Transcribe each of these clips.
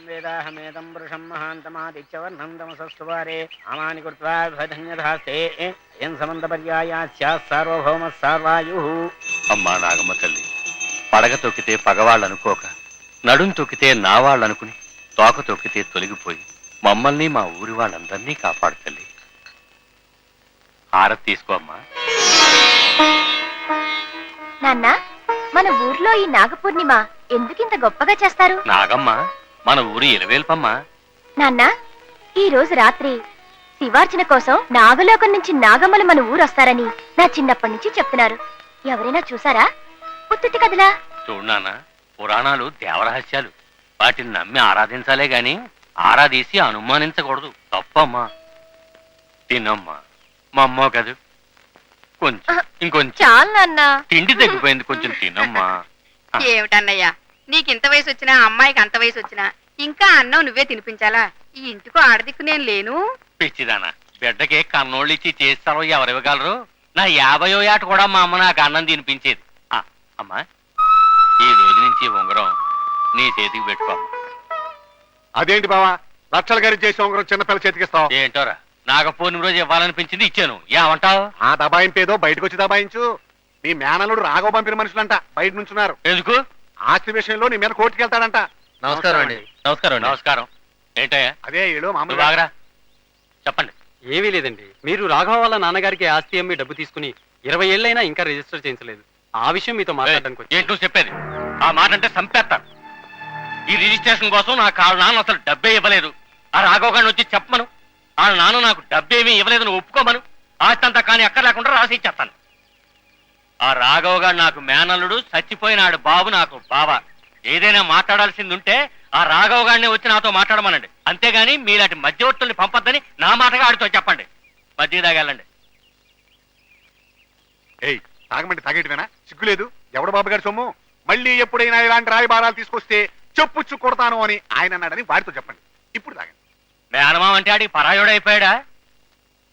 వేదాహమేదం పురుషం మహాంతమాదిత్యవర్ణం తమసస్తువారే అమాని కృత్వా భధన్యధాస్తే ఏం సమంత పర్యాయాస్యా? సార్వభౌమ సార్వాయు. అమ్మా నాగమ్మ తల్లి పడగ తొక్కితే పగవాళ్ళు అనుకోక నడుం తొక్కితే నా వాళ్ళు అనుకుని తోక తొక్కితే తొలగిపోయి మమ్మల్ని మా ఊరి వాళ్ళందరినీ కాపాడు తల్లి. హారతి తీసుకో అమ్మా. నాన్న మన ఊర్లో ఈ నాగపూర్ణిమ ఎందుకింత గొప్పగా చేస్తారు? నాగమ్మ మన ఊరి ఇలవేల్పమ్మా. నాన్న ఈ రోజు రాత్రి శివార్చన కోసం నాగలోకం నుంచి నాగమ్మలు మన ఊరు వస్తారని నా చిన్నప్పటి నుంచి చెప్తున్నారు. ఎవరైనా చూసారా? ఉత్తుత్తి కదలా చూడు నాన్న పురాణాలు దేవరహస్యాలు. వాటిని నమ్మి ఆరాధించాలే గాని ఆరాధీసి అనుమానించకూడదు. తప్పమ్మా. తినమ్మా. మా అమ్మ కదూ. కొంచెం ఇంకొంచెం. చాలు నాన్న. తిండి తగ్గిపోయింది కొంచెం తినమ్మా. ఏమిటన్నయ్యా? నీకింత వయసు వచ్చినా అమ్మాయికి అంత వయసు వచ్చినా ఇంకా అన్నం నువ్వే తినిపించాలా? ఈ ఇంటికో ఆడదిక్కు నేను లేను. పిచ్చిదానా బిడ్డకి కన్నోళ్ళు ఇచ్చి చేస్తారో ఎవరు ఇవ్వగలరు నా యాభయో ఏట కూడా మా అమ్మ నాకు అన్నం తినిపించేది. ఆ, అమ్మా ఈ రోజు నుంచి ఈ ఉంగరం నీ చేతికి పెట్టుకో. అదేంటి బావా? లక్షల గారి చేసే ఉంగరం చిన్నపిల్ల చేతికిస్తావు ఏంటోరా నాగపూర్ణిమ రోజు ఇవ్వాలనిపించింది ఇచ్చాను. ఏమంటావు? ఆ దబాయింపేదో బయటకు వచ్చి దబాయించు. నీ మేనలుడు రాఘవ పంపిన మనుషులంట బయట నుంచున్నారు. ఎందుకు? ఆస్తి విషయంలో నీ మీద కోర్టుకి వెళ్తాడంట నమస్కారం అండి. నమస్కారం నమస్కారం. ఏంటయ్యా? అదే ఏడు మామూలు బాగరా చెప్పండి. ఏమీ లేదండి. మీరు రాఘవ వాళ్ళ నాన్నగారికి ఆస్తి అమ్మి డబ్బు తీసుకుని ఇరవై ఏళ్ళైనా ఇంకా రిజిస్టర్ చేయించలేదు. ఆ విషయం మీతో మాట్లాడడానికి. ఏంటి చెప్పేది? ఆ మాట అంటే సంపేస్తాను ఈ రిజిస్ట్రేషన్ కోసం నా కాళ్ళ నాన్న అసలు డబ్బే ఇవ్వలేదు. ఆ రాఘవ్ గారిని వచ్చి చెప్పమను. ఆ నాన్న నాకు డబ్బేమీ ఇవ్వలేదు నువ్వు ఒప్పుకోమను. ఆస్తి అంతా కానీ అక్కడ లేకుండా రాసి ఇచ్చేస్తాను. ఆ రాఘవ్ గారు నాకు మేనల్లుడు చచ్చిపోయినాడు బాబు నాకు బావ. ఏదైనా మాట్లాడాల్సింది ఉంటే ఆ రాఘవ్ గారిని వచ్చి నాతో మాట్లాడమనండి. అంతేగాని మీలాంటి మధ్యవర్తుల్ని పంపొద్దని నా మాటగా ఆడితో చెప్పండి. మధ్య తాగెళ్ళండి. ఏయ్ తాగమంటే తాగేటివేనా? సిగ్గులేదు. ఎవడు బాబు గారి సొమ్ము? మళ్ళీ ఎప్పుడైనా ఇలాంటి రాయబారాలు తీసుకొస్తే చెప్పుచ్చు కొడతాను అని ఆయన అన్నాడని వాడితో చెప్పండి. ఇప్పుడు తాగండి. మేనమామ అంటే ఆడికి పరాయుడైపోయాడా?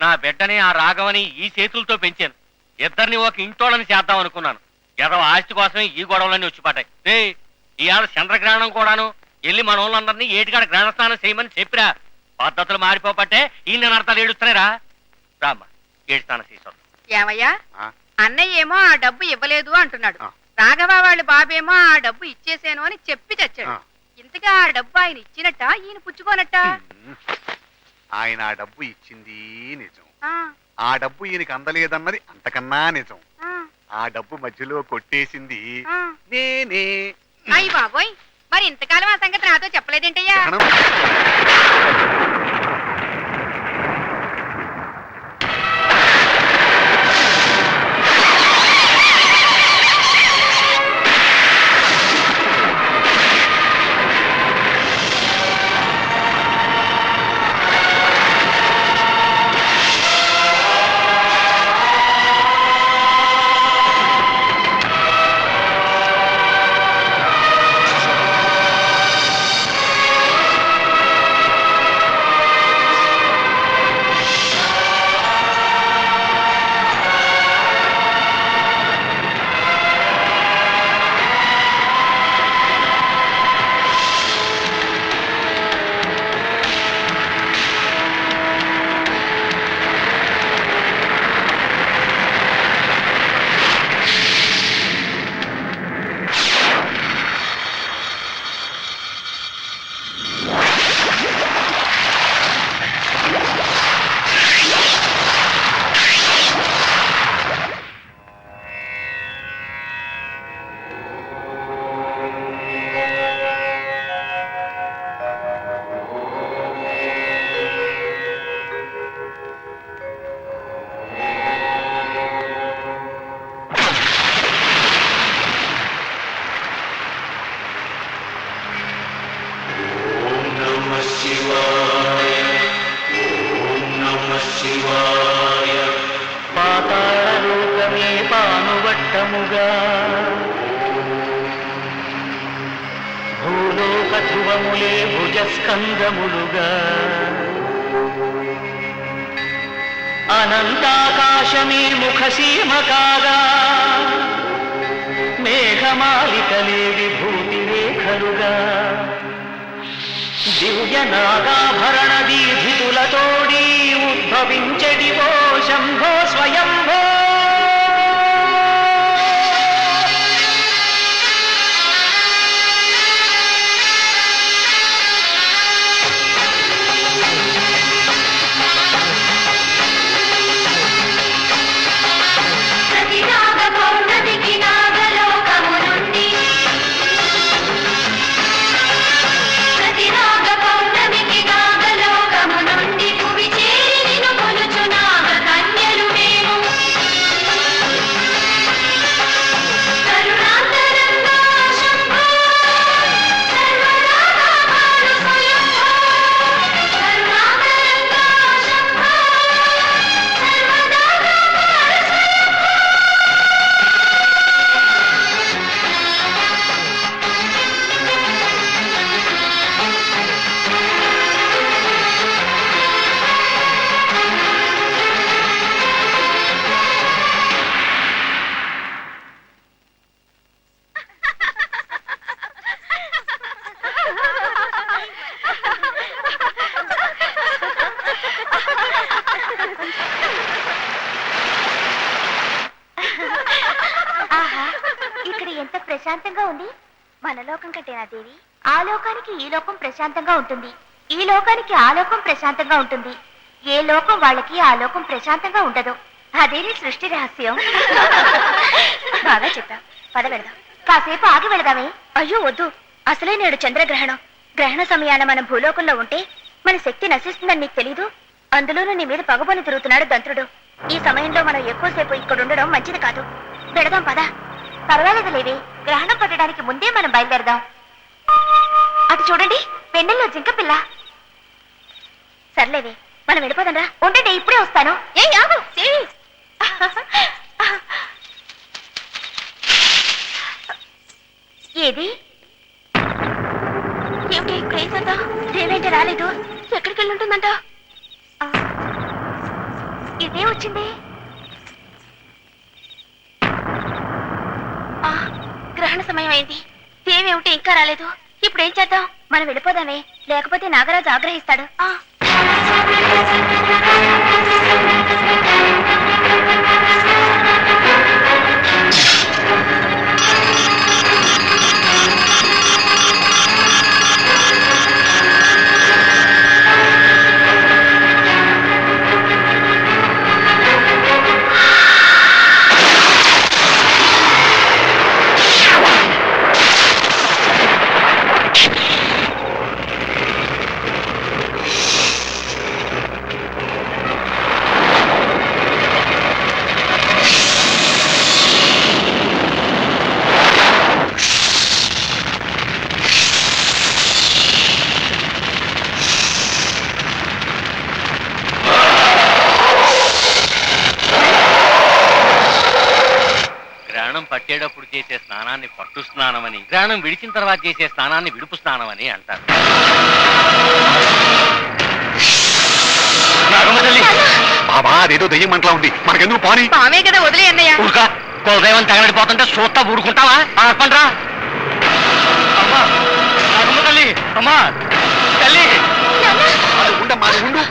నా బిడ్డని ఆ రాఘవని ఈ చేతులతో పెంచాను. ఇద్దరిని ఒక ఇంటోళ్ళని చేద్దాం అనుకున్నాను. ఏదో ఆస్తి కోసమే ఈ గొడవలన్నీ వచ్చి పడ్డాయి. రే ఇవాళ చంద్రగ్రహణం కూడాను వెళ్ళి మన వాళ్ళందరినీ ఏటికాడ గ్రహణ స్నానం చేయమని చెప్పిరా. పద్ధతులు మారిపోపట్టే ఈ నేను అర్థాలు ఏడుస్తున్నారా రామ్మా ఏడు స్నానం చేసాం ఏమయ్యా? ఆ? అన్నయ్య ఏమో ఆ డబ్బు ఇవ్వలేదు అంటున్నాడు. రాఘవ వాళ్ళ బాబేమో ఆ డబ్బు ఇచ్చేసాను అని చెప్పి చచ్చాడు. ఇంతగా ఆ డబ్బు ఆయన ఇచ్చినట్ట? ఈయన పుచ్చుకోనట్ట? ఆయన ఆ డబ్బు ఇచ్చింది నిజం. ఆ, డబ్బు ఈయనకి అందలేదన్నది అంతకన్నా నిజం. ఆ, డబ్బు మధ్యలో కొట్టేసింది. నేనే. అయ్య బాబోయ్ మరి ఇంతకాలం ఆ సంగతి నాతో చెప్పలేదేంటయ్యా? భూలోక భుజస్కందములుగా. అనంతాకాశమే ముఖసీమ కాగా మేఘమాలికలే విభూతి రేఖలుగా. దివ్య నాగాభరణ దీధితులతోడి ఉద్భవించడివో శంభో స్వయంభో. ఉంటుంది. ఈ లోకానికి ఆ లోకం ప్రశాంతంగా ఉంటుంది. ఏ లోకం వాళ్ళకి ఆ లోకం ప్రశాంతంగా ఉండదు. అదేనే సృష్టి రహస్యం? బాగా చెప్పా. పద వెళదాం. కాసేపు ఆగి వెళదామే. అయ్యో వద్దు. అసలే నేడు చంద్రగ్రహణం. గ్రహణ సమయాన మనం భూలోకంలో ఉంటే మన శక్తి నశిస్తుందని నీకు తెలీదు? అందులోనూ నీ మీద పగబోని తిరుగుతున్నాడు దంత్రుడు. ఈ సమయంలో మనం ఎక్కువసేపు ఇక్కడ ఉండడం మంచిది కాదు. పెడదాం పద. పర్వాలేదు లేవి. గ్రహణం పట్టడానికి ముందే మనం బయలుదేరదాం. అటు చూడండి. పెన్నెల్లో జింక పిల్ల. సర్లేవే మనం వెళ్ళిపోదంరా ఉంటే ఇప్పుడే వస్తాను. ఏ ఆగు. ఏది? ఏమిటి క్రేజ్ ఏం చేద్దాం దేవేంటి రాలేదు. ఎక్కడికి వెళ్ళి ఉంటుందంట ఆ, ఇదే వచ్చింది. గ్రహణ సమయం అయింది. దేవేమిటి ఇంకా రాలేదు. ఇప్పుడు ఏం చేద్దాం? మనం వెళ్ళిపోదామే. లేకపోతే నాగరాజు ఆగ్రహిస్తాడు. గ్రహణం విడిచిన తర్వాత చేసే స్నానాన్ని విడుపు స్నానమని అంటారు నాగమతల్లి, బాబా అదేదో దయ్యం మంటలా ఉంది. మనకెందుకు పోనీ? పామే కదా వదిలే అన్నయ్య ఊరుకా కులదైవం తగలడిపోతుంటే చూస్తా ఊరుకుంటావా? ఆపండ్రా అమ్మా నాగమ్మ తల్లి అమ్మా తల్లి. ఉండమ్మా ఉండు.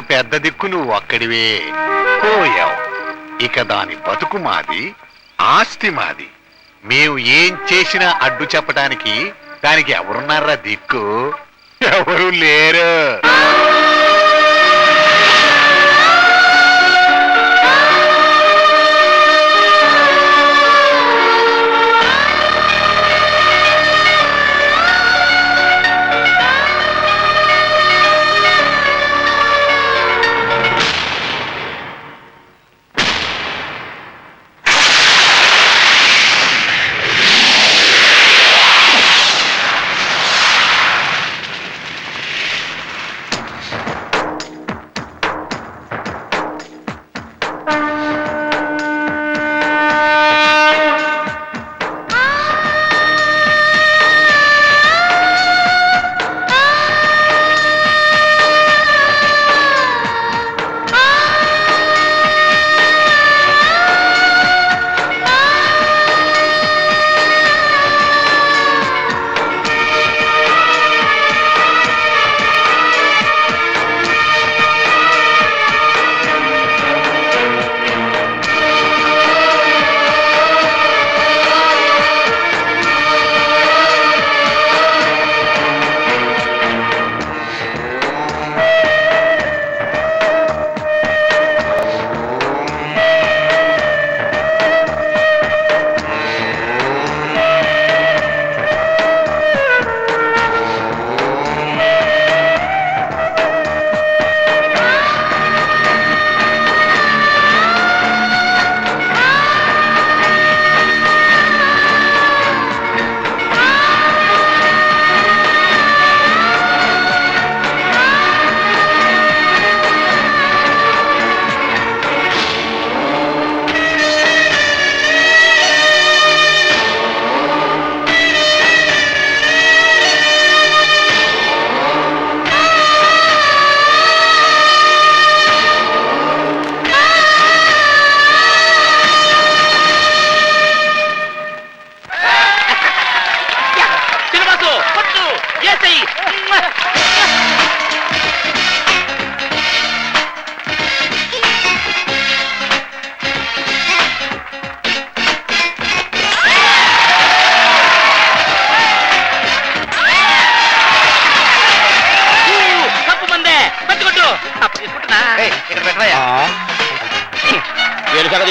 పెద్ద దిక్కు నువ్వు ఒక్కడివే పోయావు. ఇక దాని బతుకు మాది ఆస్తి మాది. మేము ఏం చేసినా అడ్డు చెప్పడానికి దానికి ఎవరున్నారా దిక్కు? ఎవరు లేరు.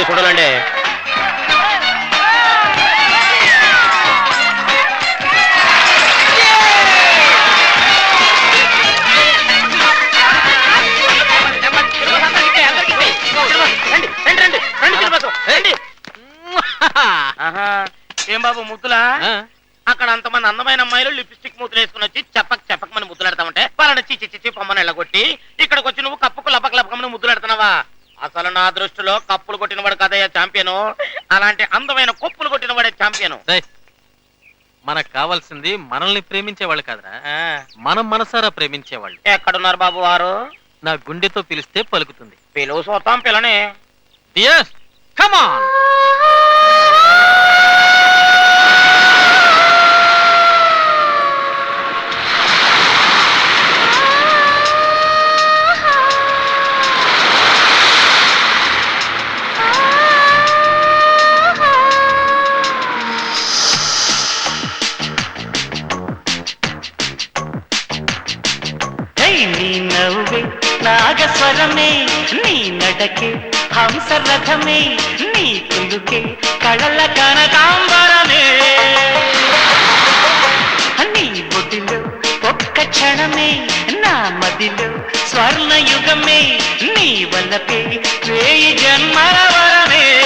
తీసుకుంటానండి ఏం బాబు ముద్దులా? అక్కడ అంతమంది అందమైన అమ్మాయిలు లిప్స్టిక్ ముద్దులు వేసుకుని వచ్చి చెప్పక్ చెప్పకమని ముద్దులాడతామంటే వాళ్ళని చిచ్చి చిచ్చి పొమ్మని ఎళ్ళగొట్టి ఇక్కడికి వచ్చి నువ్వు కప్పుకు లపక లపకమని ముద్దులాడుతున్నావా? అసలు నా దృష్టిలో కప్పులు కొట్టినవాడు కదయ్యా ఛాంపియన్. అలాంటి అందమైన కొప్పులు కొట్టినవాడే ఛాంపియన్. రేయ్, మనకు కావాల్సింది మనల్ని ప్రేమించేవాళ్ళు కాదురా. మనం మనసారా ప్రేమించేవాళ్ళు. ఎక్కడున్నారు బాబు వారు? నా గుండెతో పిలిస్తే పలుకుతుంది. పిలువు చూద్దాం పిల్లని డియర్ కమాన్ నీ నడకే హంసరథమే నీ కులుకే కళల కనకాంబరమే. నీ బొడిలో ఒక్క క్షణమే నా మదిలో స్వర్ణయుగమే నీ వల్లపే వేయి జన్మల వరమే.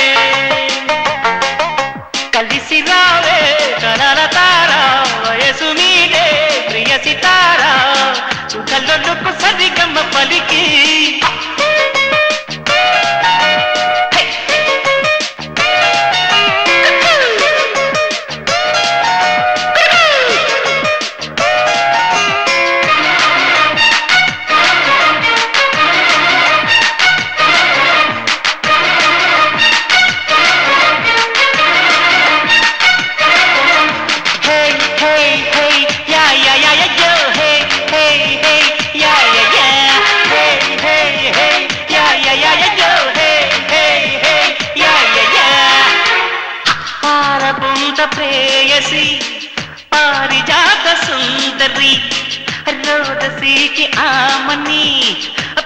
రోదసీకి ఆమని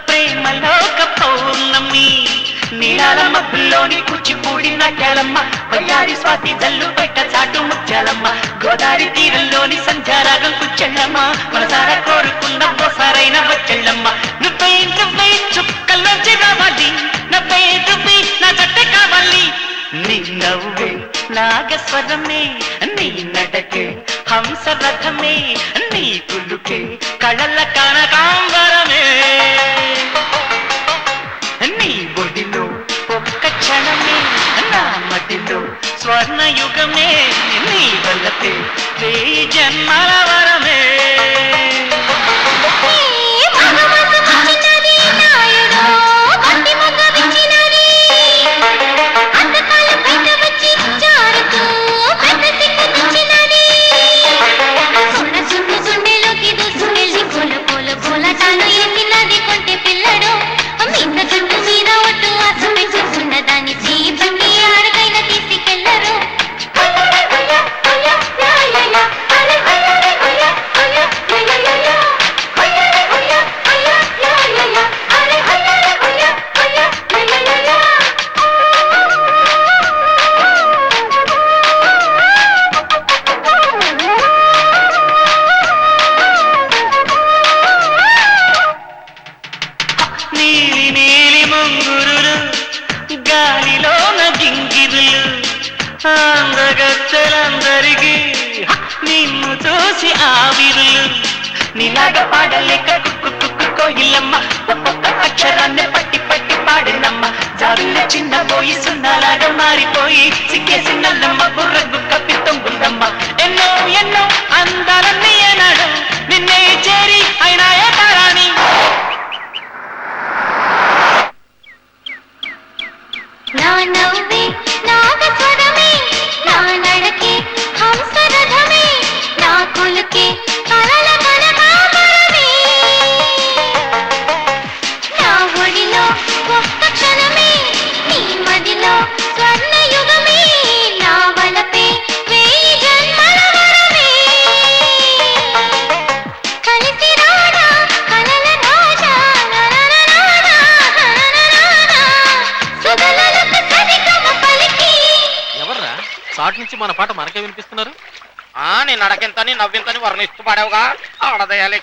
ప్రేమలోక పౌర్ణమి. నీలాల మబ్బుల్లోని కూచిపూడి నాట్యాలమ్మ వయ్యారి స్వాతి జల్లు పెట్ట చాటు ముత్యాలమ్మ. గోదావరి తీరంలోని సంధ్యారాగం కుచ్చెళ్ళమ్మ. మనసారా కోరుకున్న ఓసారైన వచ్చెళ్ళమ్మ. నువ్వే నువ్వే చుక్కల్లోంచి రావాలి నవ్వే నువ్వే నా జట్టే కావాలి నీ నవ్వే నాగస్వరమే నీ నటకే హంసరథమే నీ కులుకే కళల కనకాంబరమే. నీ బొడిలో ఒక్క క్షణమే నా మటిలో స్వర్ణయుగమే నీ వల్లతే జన్మల వరమే. నీలాగా పాడలేక కుక్కు కుక్కు కోయిలమ్మ. ఒక్కొక్క అక్షరాన్ని పట్టి పట్టి పాడినమ్మ. జారుల చిన్న పోయి సున్నలాగా మారిపోయి సిగ్గేసి నల్లమ్మ బుర్రకు కప్పి తొంగుందమ్మ. ఎన్నో ఎన్నో అందాలన్నీ ఏనాడు నిన్నే చేరి అయినా ఏటారాని నా నవ్వే నాగస్వరమే మన పాట మనకే వినిపిస్తున్నారు? ఆ నేను అడగింతని నవ్వింతని వర్ణిస్తూ పాడావుగా. ఆడదయాలు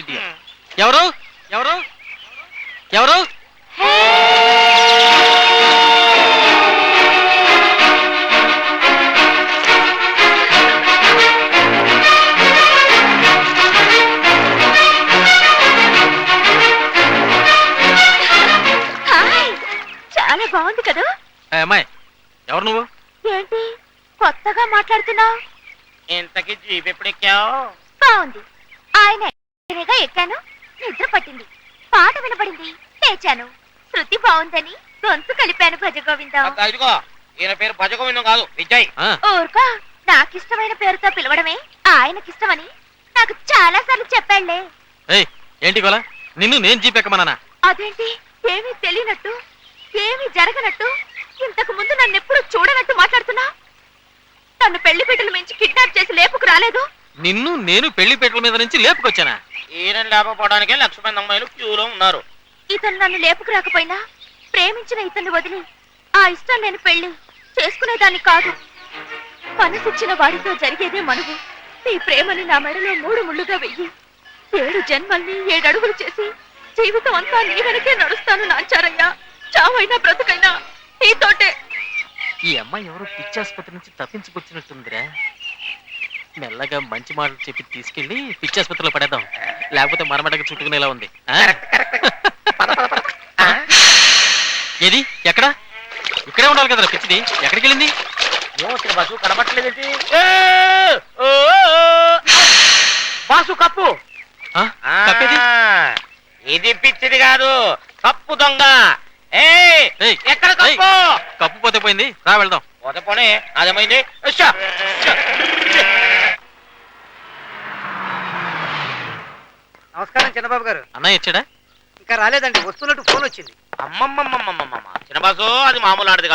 idiot. ఎవరు? ఎవరు? ఎవరు? హాయ్ చాలా బాగుంది కదా? అమ్మాయి ఎవరు నువ్వు? ఏంటి? కొత్తగా మాట్లాడుతున్నావు? ఇంతకి జీప్ ఎప్పుడు ఎక్కావు బాగుంది. ఆయన ఎక్కాను. నిద్ర పట్టింది. పాట వినపడింది. లేచాను. శృతి బాగుందని గొంతు కలిపాను భజ గోవిందం అక్క, ఇదిగో ఈయన పేరు భజగోవిందం కాదు విజయ్. ఆ, ఊరుకో. నాకిష్టమైన పేరుతో పిలవడమే ఆయనకిష్టమని నాకు చాలా సార్లు చెప్పాళ్ళే. ఏయ్ ఏంటి గోలా? నిన్ను నేను జీపెక్కమన్నానా అదేంటి? ఏమీ తెలియనట్టు ఏమీ జరగనట్టు ఇంతకు ముందు నన్ను ఎప్పుడు చూడనట్టు తను పెళ్ళి బిడ్డలు మించి కిడ్నాప్ చేసి లేపుకు రాలేదు? నిన్ను నేను పెళ్ళి పెట్టల మీద నుంచి లేపుకొచ్చానా? ఈయన లేకపోవడానికే లక్ష మంది అమ్మాయిలు క్యూలో ఉన్నారు. ఇతను నన్ను లేపుకు రాకపోయినా ప్రేమించిన ఇతన్ని వదిలి ఆ ఇష్టం లేని పెళ్ళి చేసుకునేదాన్ని కాదు. మనసిచ్చిన వాడితో జరిగేదే మనవు. నీ ప్రేమని నా మెడలో మూడు ముళ్ళుగా వెయ్యి. ఏడు జన్మల్ని ఏడడుగులు చేసి జీవితం అంతా నీ వెనకే నడుస్తాను నాంచారయ్యా. చావైనా బ్రతుకైనా నీతోటే ఈ అమ్మాయి ఎవరో పిచ్చి ఆసుపత్రి నుంచి తప్పించుకొచ్చినట్టుందిరా. మెల్లగా మంచి మాటలు చెప్పి తీసుకెళ్ళి పిచ్చి ఆసుపత్రిలో పడేద్దాం. లేకపోతే మరమటకు చుట్టుకునేలా ఉంది. ఆ? ఏది? ఎక్కడ? ఇక్కడే ఉండాలి కదరా పిచ్చిది. ఎక్కడికి వెళ్ళింది? ఏమో వచ్చిన బస్సు కనబట్టలేదేంటి బాసు కప్పు. ఆ? ఇది పిచ్చిది కాదు. కప్పు దొంగ. ఎక్కడ కప్పు? కప్పు పోతే పోయింది. రా వెళ్దాం. పోతే పోనీ అదేమైంది. నమస్కారం చిన్నబాబు గారు. అన్నయ్య వచ్చాడా? ఇంకా రాలేదండి వస్తున్నట్టు ఫోన్ వచ్చింది. అమ్మమ్మమ్మమ్మమ్మమ్మ చిన్న బాసు అది మామూలు ఆడది